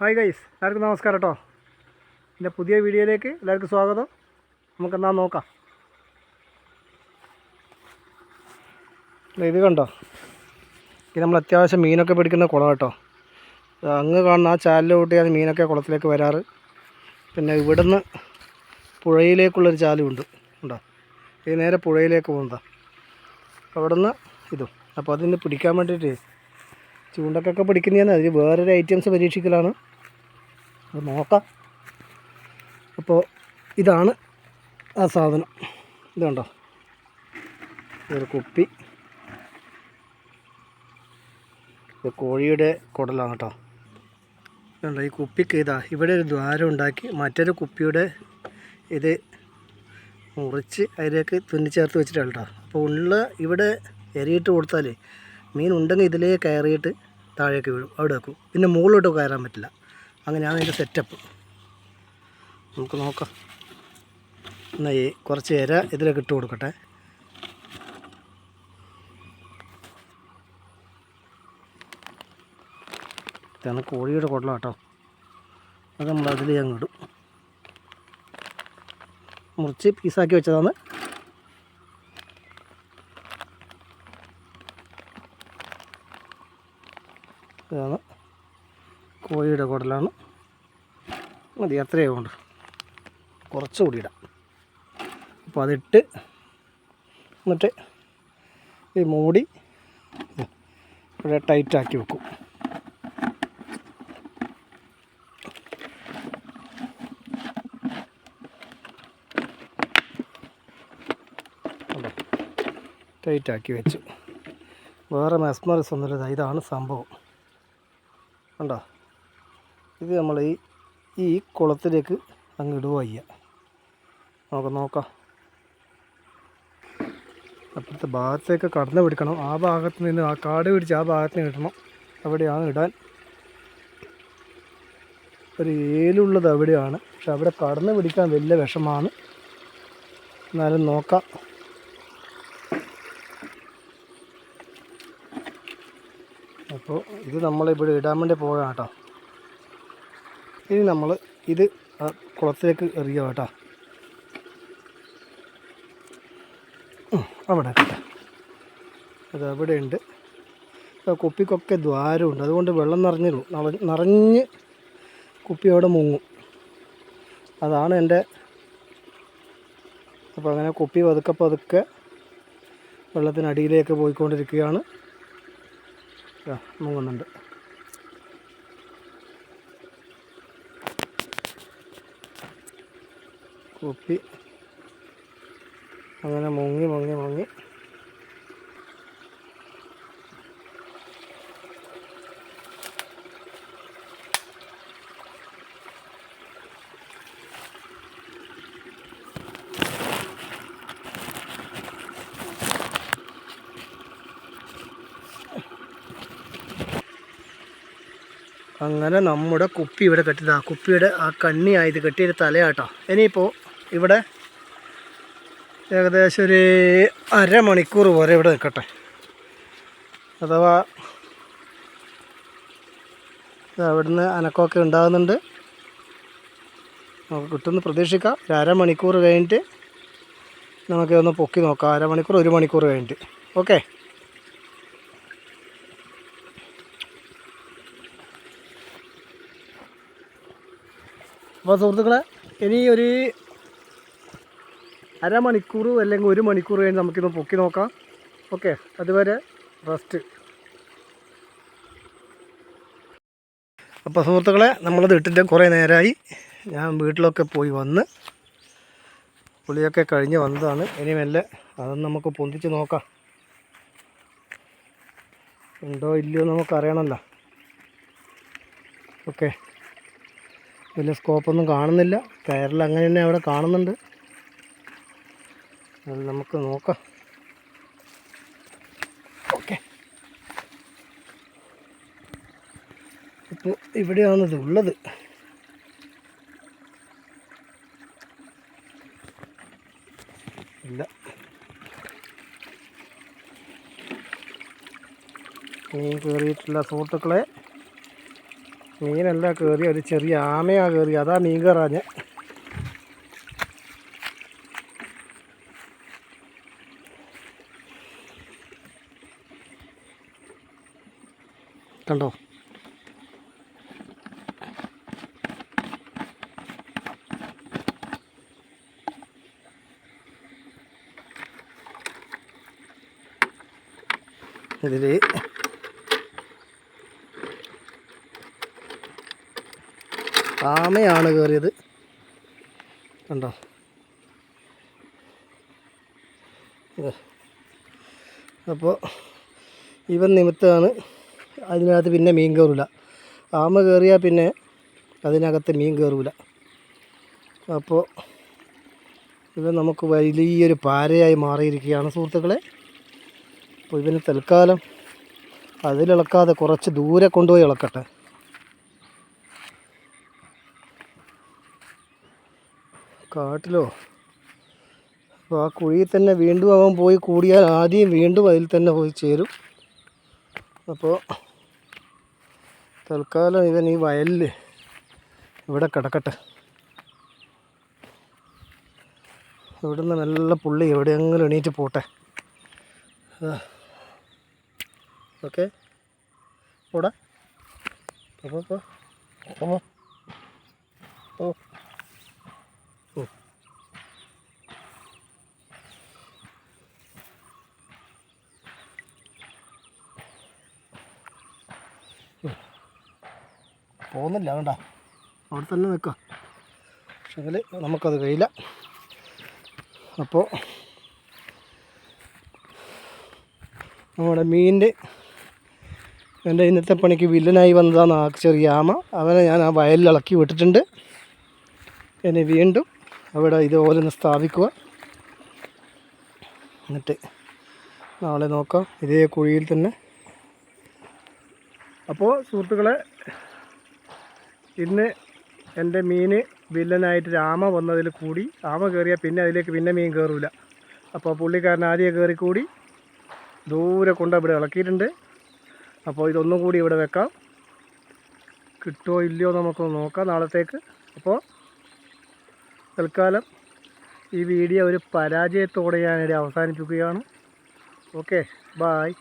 Hi guys എല്ലാവർക്കും നമസ്കാരം കേട്ടോ എന്റെ പുതിയ വീഡിയോയിലേക്ക് എല്ലാവർക്കും സ്വാഗതം. നമുക്കെന്നാ നോക്കാം. ഇത് കണ്ടോ? ഇത് നമ്മൾ അത്യാവശ്യം മീനൊക്കെ പിടിക്കുന്ന കുളം കേട്ടോ അങ്ങ് കാണുന്ന ആ ചാലിൽ കൂട്ടിയാണ് മീനൊക്കെ കുളത്തിലേക്ക് വരാറ്. പിന്നെ ഇവിടുന്ന് പുഴയിലേക്കുള്ളൊരു ചാലുമുണ്ട് ഉണ്ടോ? ഈ നേരെ പുഴയിലേക്ക് പോകുന്നതാണ് അവിടുന്ന് ഇതും. അപ്പോൾ അതിന് പിടിക്കാൻ വേണ്ടിയിട്ട് ചൂണ്ടക്കൊക്കെ പിടിക്കുന്നതാണ്. അതിൽ വേറൊരു ഐറ്റംസ് പരീക്ഷിക്കലാണ്. അത് നോക്കാം. അപ്പോൾ ഇതാണ് ആ സാധനം. ഇതുണ്ടോ ഒരു കുപ്പി. ഇത് കോഴിയുടെ കുടലാണ് കേട്ടോ. ഇതുണ്ടോ? ഈ കുപ്പിക്ക് ഇതാ ഇവിടെ ഒരു ദ്വാരം ഉണ്ടാക്കി മറ്റൊരു കുപ്പിയുടെ ഇത് മുറിച്ച് അതിലേക്ക് തുന്നി ചേർത്ത് വെച്ചിട്ടാണ് കേട്ടോ. അപ്പോൾ ഉള്ള ഇവിടെ എരിയിട്ട് കൊടുത്താൽ മീൻ ഉണ്ടെങ്കിൽ ഇതിലേ കയറിയിട്ട് താഴേക്ക് വീഴും. അവിടെ വെക്കും. പിന്നെ മുകളിലോട്ട് കയറാൻ പറ്റില്ല. അങ്ങനെയാണ് അതിന്റെ സെറ്റപ്പ് നമുക്ക് നോക്കാം. എന്നാൽ ഈ കുറച്ച് ഇര ഇതിലേക്ക് ഇട്ട് കൊടുക്കട്ടെ. ഇതാണ് കോഴിയുടെ കുടല കേട്ടോ. അത് നമ്മൾ അതിൽ അങ്ങ് ഇടും. മുറിച്ച് പീസാക്കി വെച്ചതാണ്. ഇതാണ്. കോഴിയുടെ കുടലാണ്. മതി അത്രയേ ഉണ്ട് കുറച്ചുകൂടി ഇടാം. അപ്പോൾ അതിട്ട് എന്നിട്ട് ഈ മൂടി ഇവിടെ ടൈറ്റാക്കി വെക്കും. ടൈറ്റ് ടൈറ്റാക്കി വെച്ചു. വേറെ മെസ്മറിസ് ഒന്നുമില്ല. ഇതാണ് സംഭവം. കണ്ടോ? ഇത് നമ്മൾ ഈ ഈ കുളത്തിലേക്ക് അങ്ങ് ഇടുക ചെയ്യുക. നമുക്ക് നോക്കാം. അപ്പുറത്തെ ഭാഗത്തേക്ക് കടന്ന് പിടിക്കണം. ആ ഭാഗത്ത് നിന്ന് ആ കാട് പിടിച്ച് ആ ഭാഗത്തിന് ഇടണം. അവിടെയാണ് ഇടാൻ. ഒരു ഏലുള്ളത് അവിടെയാണ്. പക്ഷെ അവിടെ കടന്ന് പിടിക്കാൻ വലിയ വിഷമാണ്. എന്നാലും നോക്കാം. അപ്പോൾ ഇത് നമ്മളിവിടെ ഇടാൻ വേണ്ടി പോകണം കേട്ടോ. ഇനി നമ്മൾ ഇത് കുളത്തിലേക്ക് എറിയുക കേട്ടോ. അവിടെ അത് അവിടെ ഉണ്ട് കുപ്പിക്കൊക്കെ ദ്വാരമുണ്ട്. അതുകൊണ്ട് വെള്ളം നിറഞ്ഞിരുന്നു നിറ- നിറഞ്ഞ് കുപ്പി അവിടെ മുങ്ങും. അതാണ് എന്റെ അപ്പോൾ അങ്ങനെ കുപ്പി പതുക്കെ പതുക്കെ വെള്ളത്തിനടിയിലേക്ക് പോയിക്കൊണ്ടിരിക്കുകയാണ്. മുങ്ങുന്നുണ്ട്. കുപ്പി. അങ്ങനെ മുങ്ങി മുങ്ങി മുങ്ങി. അങ്ങനെ നമ്മുടെ കുപ്പി ഇവിടെ കെട്ടിയത്. ആ കുപ്പിയുടെ ആ കെട്ടിയ കെട്ടിയൊരു തലയാട്ടോ. ഇനിയിപ്പോൾ ഇവിടെ ഏകദേശം ഒരു അരമണിക്കൂർ വരെ ഇവിടെ നിൽക്കട്ടെ. അഥവാ അവിടുന്ന് അനക്കമൊക്കെ ഉണ്ടാകുന്നുണ്ട്. നമുക്ക് കിട്ടുമെന്ന് പ്രതീക്ഷിക്കാം. ഒരു അരമണിക്കൂർ കഴിഞ്ഞിട്ട് നമുക്ക് ഒന്ന് പൊക്കി നോക്കാം. അരമണിക്കൂർ ഒരു മണിക്കൂർ കഴിഞ്ഞിട്ട്. ഓക്കെ? അപ്പോൾ സുഹൃത്തുക്കളെ ഇനി ഒരു അരമണിക്കൂർ അല്ലെങ്കിൽ ഒരു മണിക്കൂർ കഴിഞ്ഞ് നമുക്കിന്ന് പൊക്കി നോക്കാം. ഓക്കെ അതുവരെ റെസ്റ്റ് അപ്പോൾ സുഹൃത്തുക്കളെ നമ്മളത് ഇട്ടിട്ട് കുറേ നേരമായി ഞാൻ വീട്ടിലൊക്കെ പോയി വന്ന് പുളിയൊക്കെ കഴിഞ്ഞ് വന്നതാണ്. ഇനി മെല്ലെ അതൊന്ന് നമുക്ക് പൊന്തിച്ച് നോക്കാം. ഉണ്ടോ ഇല്ലയോ നമുക്കറിയണമല്ലോ. ഓക്കെ. വലിയ സ്കോപ്പൊന്നും കാണുന്നില്ല. കയറിൽ അങ്ങനെ തന്നെ അവിടെ കാണുന്നുണ്ട്. നമുക്ക് നോക്കാം. ഓക്കെ. ഇപ്പോൾ ഇവിടെയാണ് ഇത് ഉള്ളത്. ഇല്ല. മീൻ കയറിയിട്ടില്ല സുഹൃത്തുക്കളെ. മീനല്ല കയറി ഒരു ചെറിയ ആമയാ കയറി അതാ മീൻ കയറാഞ്ഞ്. കണ്ടോ? ഇതിൽ ആമയാണ് കയറിയത്. കണ്ടോ? അപ്പോൾ ഇവൻ നിമിത്തമാണ് അതിനകത്ത് പിന്നെ മീൻ കയറില്ല ആമ കയറിയാൽ പിന്നെ അതിനകത്ത് മീൻ കയറില്ല അപ്പോൾ ഇവൻ നമുക്ക് വലിയൊരു പാരയായി മാറിയിരിക്കുകയാണ് സുഹൃത്തുക്കളെ. അപ്പോൾ ഇവന് തൽക്കാലം അതിലിളക്കാതെ കുറച്ച് ദൂരെ കൊണ്ടുപോയി ഇളക്കട്ടെ. കാട്ടിലോ? അപ്പോൾ ആ കുഴിയിൽ തന്നെ വീണ്ടും അവൻ പോയി കൂടിയാൽ ആദ്യം വീണ്ടും അതിൽ തന്നെ പോയി ചേരും. അപ്പോൾ തൽക്കാലം ഇവൻ ഈ വയലിൽ ഇവിടെ കിടക്കട്ടെ. ഇവിടുന്ന് നല്ല പുള്ളി എവിടെയെങ്കിലും എണീറ്റ് പോട്ടെ. ഓക്കെ. പോടാ. അപ്പോൾ ഓ ഓ പോകുന്നില്ല വേണ്ട അവിടെ തന്നെ നിൽക്കുക പക്ഷേങ്കിൽ നമുക്കത് കഴിയില്ല. അപ്പോൾ നമ്മുടെ മീനിന്റെ എന്റെ ഇന്നത്തെ പണിക്ക് വില്ലനായി വന്നതാണ് ആ ചെറിയ ആമ. അവനെ ഞാൻ ആ വയലിൽ ഇളക്കി വിട്ടിട്ടുണ്ട്. എന്നെ വീണ്ടും അവിടെ ഇതുപോലെ ഒന്ന് സ്ഥാപിക്കുക. എന്നിട്ട് നാളെ നോക്കാം. ഇതേ കുഴിയിൽ തന്നെ. അപ്പോൾ സുഹൃത്തുക്കളെ ഇന്ന് എന്റെ മീൻ വില്ലനായിട്ട് രാമ വന്നതിൽ കൂടി ആമ കയറിയാൽ പിന്നെ അതിലേക്ക് പിന്നെ മീൻ കയറില്ല അപ്പോൾ പുള്ളിക്കാരൻ ആദ്യം കയറിക്കൂടി കൂടി ദൂരെ കൊണ്ട് ഇവിടെ ഇളക്കിയിട്ടുണ്ട്. അപ്പോൾ ഇതൊന്നും കൂടി ഇവിടെ വെക്കാം. കിട്ടുമോ ഇല്ലയോ നമുക്കൊന്ന് നോക്കാം നാളത്തേക്ക്. അപ്പോൾ തൽക്കാലം ഈ വീഡിയോ ഒരു പരാജയത്തോടെ ഞാനിവിടെ അവസാനിപ്പിക്കുകയാണ്. Okay bye